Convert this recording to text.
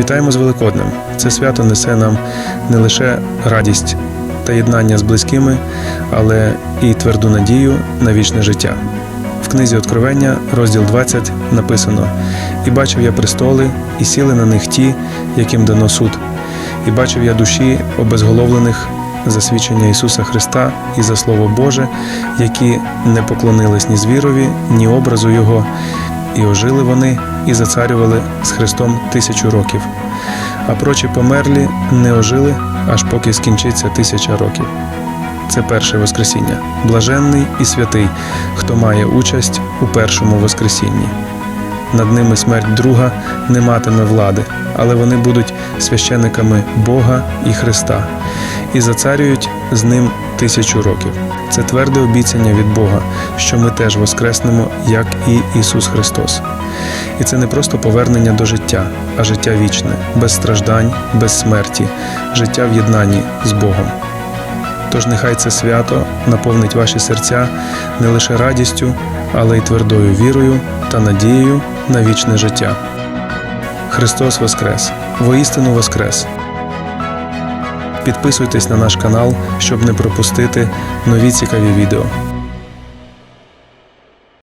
Вітаємо з Великоднем! Це свято несе нам не лише радість та єднання з близькими, але і тверду надію на вічне життя. В книзі Откровення, розділ 20, написано: І бачив я престоли, і сіли на них ті, яким дано суд, і бачив я душі обезголовлених за свідчення Ісуса Христа і за Слово Боже, які не поклонились ні звірові, ні образу Його, і ожили вони і зацарювали з Христом тисячу років. А прочі померлі не ожили, аж поки скінчиться тисяча років. Це перше Воскресіння. Блаженний і святий, хто має участь у першому Воскресінні. Над ними смерть друга не матиме влади, але вони будуть священиками Бога і Христа і зацарюють з ним тисячу років. Це тверде обіцяння від Бога, що ми теж воскреснемо, як і Ісус Христос. І це не просто повернення до життя, а життя вічне, без страждань, без смерті, життя в єднанні з Богом. Тож нехай це свято наповнить ваші серця не лише радістю, але й твердою вірою та надією на вічне життя. Христос Воскрес! Воістину Воскрес! Підписуйтесь на наш канал, щоб не пропустити нові цікаві відео.